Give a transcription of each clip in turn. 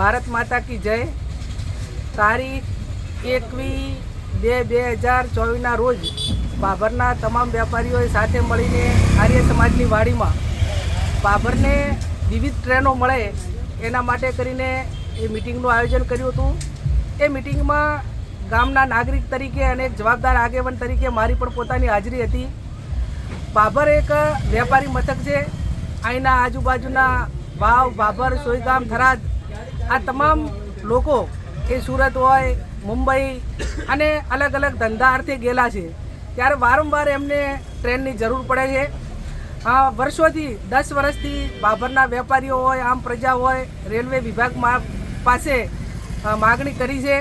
ભારત માતા કી જય. તારીખ એકવીસ બે બે હજાર ચોવીસના રોજ બાબરના તમામ વેપારીઓએ સાથે મળીને આર્ય સમાજની વાડીમાં બાબરને વિવિધ ટ્રેનો મળે એના માટે કરીને એ મિટિંગનું આયોજન કર્યું હતું. એ મિટિંગમાં ગામના નાગરિક તરીકે અને એક જવાબદાર આગેવાન તરીકે મારી પણ પોતાની હાજરી હતી. બાબર એક વેપારી મથક છે. અહીંના આજુબાજુના વાવ, બાબર, સોયગામ, થરાદ આ તમામ લોકો એ સુરત હોય, મુંબઈ અને અલગ અલગ ધંધા અર્થે ગયેલા છે. ત્યારે વારંવાર એમને ટ્રેનની જરૂર પડે છે. વર્ષોથી, દસ વર્ષથી બાબરના વેપારીઓ હોય, આમ પ્રજા હોય, રેલવે વિભાગમાં પાસે માગણી કરી છે.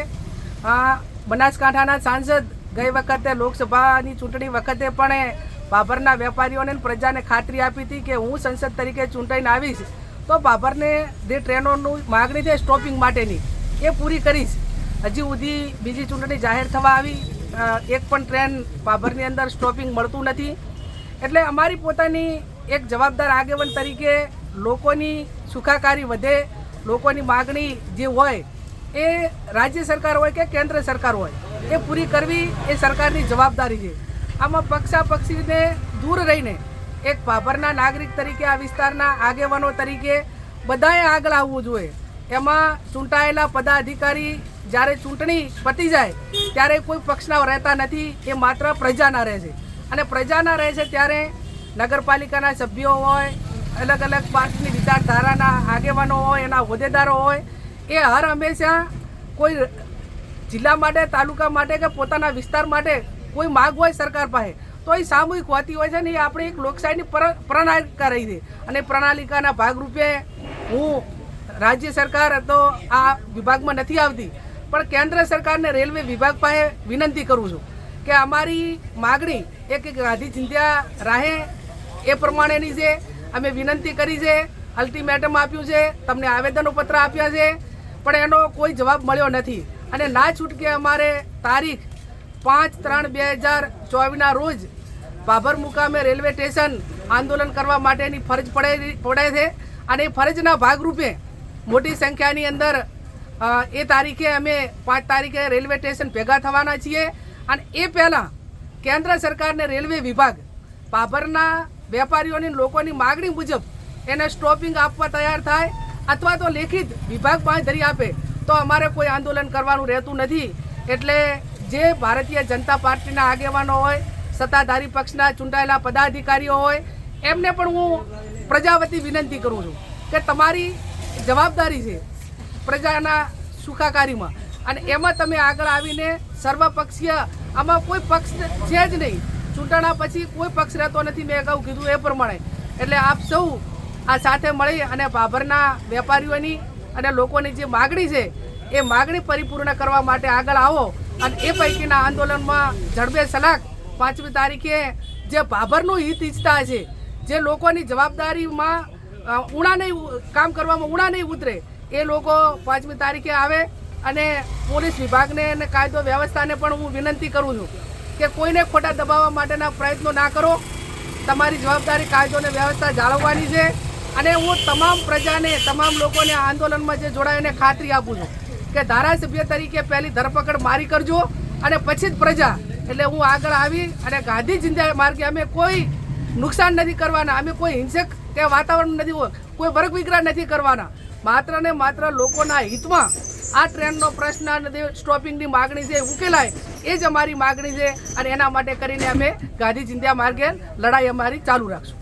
બનાસકાંઠાના સાંસદ ગઈ વખતે લોકસભાની ચૂંટણી વખતે પણ બાભરના વેપારીઓને પ્રજાને ખાતરી આપી હતી કે હું સંસદ તરીકે ચૂંટાઈને આવીશ. તો બાબરને જે ટ્રેનોનું માગણી છે સ્ટોપિંગ માટેની, એ પૂરી કરીશ. હજી સુધી બીજી ચૂંટણી જાહેર થવા આવી એક પણ ટ્રેન બાબરની અંદર સ્ટોપિંગ મળતું નથી. એટલે અમારી પોતાની એક જવાબદાર આગેવાન તરીકે લોકોની સુખાકારી વધે, લોકોની માગણી જે હોય, એ રાજ્ય સરકાર હોય કે કેન્દ્ર સરકાર હોય, એ પૂરી કરવી એ સરકારની જવાબદારી છે. આમાં પક્ષાપક્ષીને દૂર રહીને એક ભાભરના નાગરિક તરીકે, આ વિસ્તારના આગેવાનો તરીકે બધાએ આગળ આવવું જોઈએ. એમાં ચૂંટાયેલા પદાધિકારી જ્યારે ચૂંટણી પતી જાય, ત્યારે કોઈ પક્ષના રહેતા નથી, એ માત્ર પ્રજાના રહે છે. અને પ્રજાના રહે છે ત્યારે નગરપાલિકાના સભ્યો હોય અલગ અલગ પાર્ટીની વિચારધારાના આગેવાનો હોય, એના હોદ્દેદારો હોય, એ હર હંમેશા કોઈ જિલ્લા માટે, તાલુકા માટે કે પોતાના વિસ્તાર માટે કોઈ માગ હોય સરકાર પાસે તો એ સામૂહિક હોતી હોય છે ને એ આપણી એક લોકશાહીની પર- પ્રણાલિકા રહી છે. અને પ્રણાલિકાના ભાગરૂપે હું રાજ્ય સરકાર તો આ વિભાગમાં નથી આવતી, પણ કેન્દ્ર સરકારને રેલવે વિભાગ પાસે વિનંતી કરું છું કે અમારી માગણી એક એક ગાંધી ચિંધ્યા રાહે એ પ્રમાણેની છે. અમે વિનંતી કરી છે, અલ્ટિમેટમ આપ્યું છે, તમને આવેદનો પત્ર આપ્યા છે, પણ એનો કોઈ જવાબ મળ્યો નથી. અને ના છૂટકે અમારે તારીખ પાંચ ત્રણ બે હજાર ચોવીસના રોજ બાબર મુકામે રેલવે સ્ટેશન આંદોલન કરવા માટેની ફરજ પડે પડે છે. અને એ ફરજના ભાગરૂપે મોટી સંખ્યાની અંદર એ તારીખે અમે પાંચ તારીખે રેલવે સ્ટેશન ભેગા થવાના છીએ. અને એ પહેલાં કેન્દ્ર સરકારને રેલવે વિભાગ બાબરના વેપારીઓની લોકોની માગણી મુજબ એને સ્ટોપિંગ આપવા તૈયાર થાય અથવા તો લેખિત વિભાગ પાંચ ધરી આપે, તો અમારે કોઈ આંદોલન કરવાનું રહેતું નથી. એટલે જે ભારતીય જનતા પાર્ટીના આગેવાનો હોય, સત્તાધારી પક્ષના ચૂંટાયેલા પદાધિકારીઓ હોય, એમને પણ હું પ્રજાવતી વિનંતી કરું છું કે તમારી જવાબદારી છે પ્રજાના સુખાકારીમાં. અને એમાં તમે આગળ આવીને સર્વપક્ષીય, આમાં કોઈ પક્ષ છે જ નહીં. ચૂંટણા પછી કોઈ પક્ષ રહેતો નથી, મેં અગાઉ કીધું એ પ્રમાણે. એટલે આપ સૌ આ સાથે મળી અને ભાભરના વેપારીઓની અને લોકોની જે માગણી છે, એ માગણી પરિપૂર્ણ કરવા માટે આગળ આવો. અને એ પૈકીના આંદોલનમાં ઝડપે સલાક પાંચમી તારીખે જે ભાભરનું હિત ઈચ્છતા છે, જે લોકોની જવાબદારીમાં ઉણા નહીં કામ કરવામાં ઉણા નહીં ઉતરે, એ લોકો પાંચમી તારીખે આવે અને પોલીસ વિભાગને અને કાયદો વ્યવસ્થાને પણ હું વિનંતી કરું છું કે કોઈને ખોટા દબાવવા માટેના પ્રયત્નો ના કરો. તમારી જવાબદારી, કાયદો અને વ્યવસ્થા જાળવવાની છે અને હું તમામ પ્રજાને, તમામ લોકોને આંદોલનમાં જે જોડાઈને ખાતરી આપું છું. કે ધારાસભ્ય તરીકે પહેલી ધરપકડ મારી કરજો અને પછી જ પ્રજા. એટલે હું આગળ આવી અને ગાંધી ચિંતા માર્ગે અમે કોઈ નુકસાન નથી કરવાના, અમે કોઈ હિંસક કે વાતાવરણ નથી કોઈ વર્ગ વિગ્રહ નથી કરવાના. માત્ર ને માત્ર લોકોના હિતમાં આ ટ્રેનનો પ્રશ્ન સ્ટોપિંગની માગણી છે ઉકેલાય. એ જ અમારી માગણી છે અને એના માટે કરીને અમે ગાંધી ચિંતા માર્ગે લડાઈ અમારી ચાલુ રાખશું.